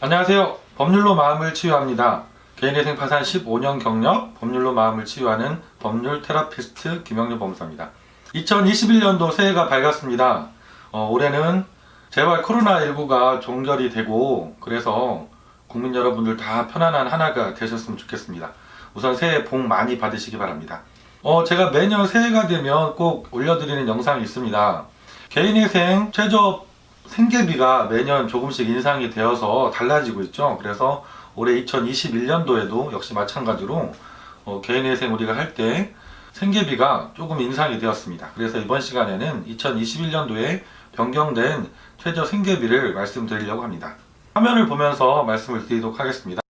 안녕하세요. 법률로 마음을 치유합니다. 개인의 생파산 15년 경력, 법률로 마음을 치유하는 법률 테라피스트 김영렬 법무사입니다. 2021년도 새해가 밝았습니다. 어, 올해는 재발 코로나19가 종결이 되고, 그래서 국민 여러분들 다 편안한 한 해가 되셨으면 좋겠습니다. 우선 새해 복 많이 받으시기 바랍니다. 어, 제가 매년 새해가 되면 꼭 올려드리는 영상이 있습니다. 개인회생 최저 생계비가 매년 조금씩 인상이 되어서 달라지고 있죠. 그래서 올해 2021년도에도 역시 마찬가지로 어, 개인회생 우리가 할 때 생계비가 조금 인상이 되었습니다. 그래서 이번 시간에는 2021년도에 변경된 최저 생계비를 말씀드리려고 합니다. 화면을 보면서 말씀을 드리도록 하겠습니다.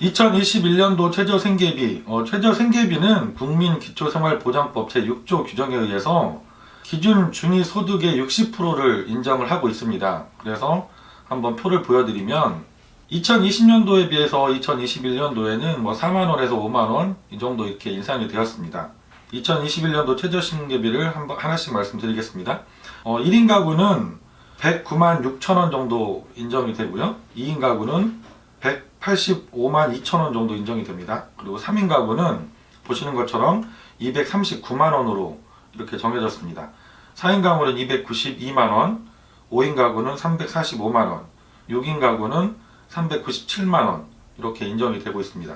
2021년도 최저 생계비, 어, 최저 생계비는 국민기초생활보장법 제6조 규정에 의해서 기준 중위 소득의 60%를 인정을 하고 있습니다. 그래서 한번 표를 보여드리면 2020년도에 비해서 2021년도에는 뭐 4만 원에서 5만 원 이 정도 이렇게 인상이 되었습니다. 2021년도 최저 생계비를 한 번- 하나씩 말씀드리겠습니다. 어, 1인 가구는 109만 6천 원 정도 인정이 되고요. 2인 가구는 185만 2천 원 정도 인정이 됩니다. 그리고 3인 가구는 보시는 것처럼 239만 원으로 이렇게 정해졌습니다. 4인 가구는 292만 원, 5인 가구는 345만 원, 6인 가구는 397만 원 이렇게 인정이 되고 있습니다.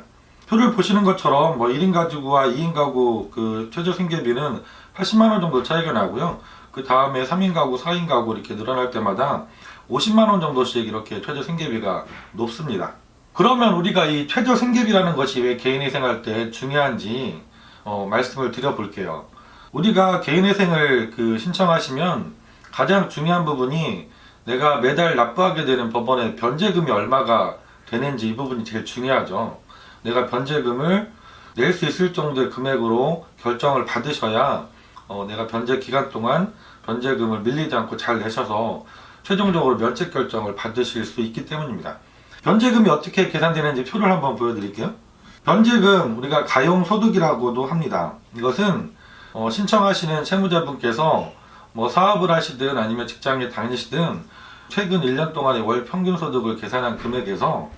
표를 보시는 것처럼 뭐 1인 가구와 2인 가구 그 최저 생계비는 80만 원 정도 차이가 나고요. 그 다음에 3인 가구, 4인 가구 이렇게 늘어날 때마다 50만 원 정도씩 이렇게 최저 생계비가 높습니다. 그러면 우리가 이 최저 생계비라는 것이 왜 개인의 생활 때 중요한지 어, 말씀을 드려볼게요. 우리가 개인회생을 그 신청하시면 가장 중요한 부분이 내가 매달 납부하게 되는 법원의 변제금이 얼마가 되는지 이 부분이 제일 중요하죠. 내가 변제금을 낼 수 있을 정도의 금액으로 결정을 받으셔야 어, 내가 변제 기간 동안 변제금을 밀리지 않고 잘 내셔서 최종적으로 면책 결정을 받으실 수 있기 때문입니다. 변제금이 어떻게 계산되는지 표를 한번 보여드릴게요. 변제금 우리가 가용 소득이라고도 합니다. 이것은 어, 신청하시는 채무자분께서 뭐 사업을 하시든 아니면 직장에 다니시든 최근 1년 동안의 월 평균 소득을 계산한 금액에서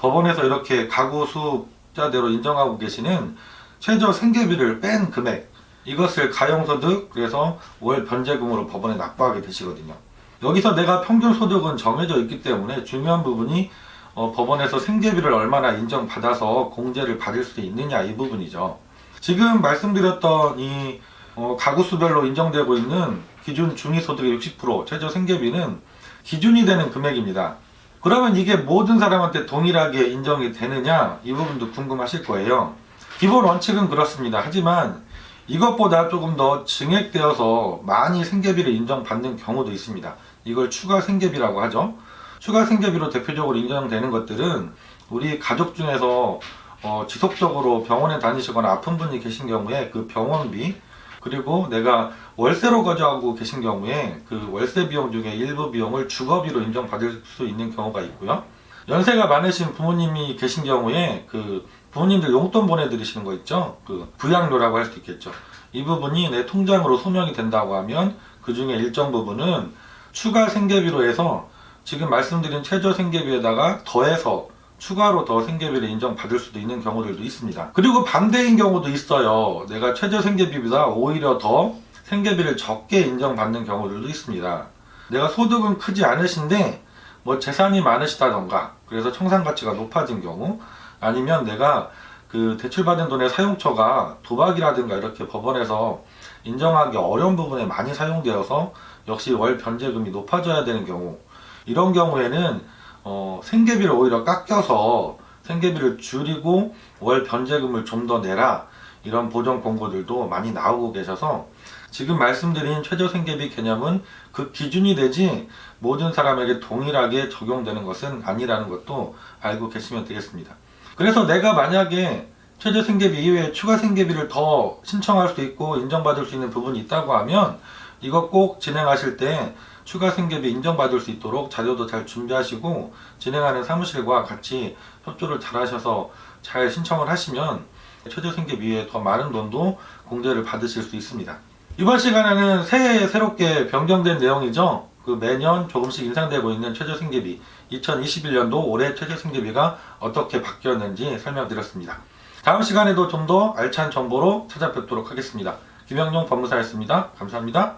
법원에서 이렇게 가구 수자대로 인정하고 계시는 최저 생계비를 뺀 금액 이것을 가용소득 그래서 월 변제금으로 법원에 납부하게 되시거든요. 여기서 내가 평균 소득은 정해져 있기 때문에 중요한 부분이 어, 법원에서 생계비를 얼마나 인정받아서 공제를 받을 수 있느냐 이 부분이죠. 지금 말씀드렸던 이 어, 가구 수별로 인정되고 있는 기준 중위소득의 60% 최저 생계비는 기준이 되는 금액입니다. 그러면 이게 모든 사람한테 동일하게 인정이 되느냐 이 부분도 궁금하실 거예요. 기본 원칙은 그렇습니다. 하지만 이것보다 조금 더 증액되어서 많이 생계비를 인정받는 경우도 있습니다. 이걸 추가 생계비라고 하죠. 추가 생계비로 대표적으로 인정되는 것들은 우리 가족 중에서 어, 지속적으로 병원에 다니시거나 아픈 분이 계신 경우에 그 병원비 그리고 내가 월세로 거주하고 계신 경우에 그 월세 비용 중에 일부 비용을 주거비로 인정받을 수 있는 경우가 있고요. 연세가 많으신 부모님이 계신 경우에 그 부모님들 용돈 보내드리시는 거 있죠? 그 부양료라고 할 수 있겠죠. 이 부분이 내 통장으로 소명이 된다고 하면 그 중에 일정 부분은 추가 생계비로 해서 지금 말씀드린 최저 생계비에다가 더해서 추가로 더 생계비를 인정받을 수도 있는 경우들도 있습니다. 그리고 반대인 경우도 있어요. 내가 최저 생계비보다 오히려 더 생계비를 적게 인정받는 경우들도 있습니다. 내가 소득은 크지 않으신데 뭐 재산이 많으시다던가 그래서 청산 가치가 높아진 경우 아니면 내가 그 대출받은 돈의 사용처가 도박이라든가 이렇게 법원에서 인정하기 어려운 부분에 많이 사용되어서 역시 월 변제금이 높아져야 되는 경우 이런 경우에는 어, 생계비를 오히려 깎여서 생계비를 줄이고 월 변제금을 좀 더 내라 이런 보정 공고들도 많이 나오고 계셔서 지금 말씀드린 최저 생계비 개념은 그 기준이 되지 모든 사람에게 동일하게 적용되는 것은 아니라는 것도 알고 계시면 되겠습니다. 그래서 내가 만약에 최저 생계비 이외에 추가 생계비를 더 신청할 수 있고 인정받을 수 있는 부분이 있다고 하면 이거 꼭 진행하실 때 추가 생계비 인정받을 수 있도록 자료도 잘 준비하시고 진행하는 사무실과 같이 협조를 잘 하셔서 잘 신청을 하시면 최저 생계비 외에 더 많은 돈도 공제를 받으실 수 있습니다. 이번 시간에는 새해 새롭게 변경된 내용이죠. 그 매년 조금씩 인상되고 있는 최저 생계비 2021년도 올해 최저 생계비가 어떻게 바뀌었는지 설명드렸습니다. 다음 시간에도 좀 더 알찬 정보로 찾아뵙도록 하겠습니다. 김영용 법무사였습니다. 감사합니다.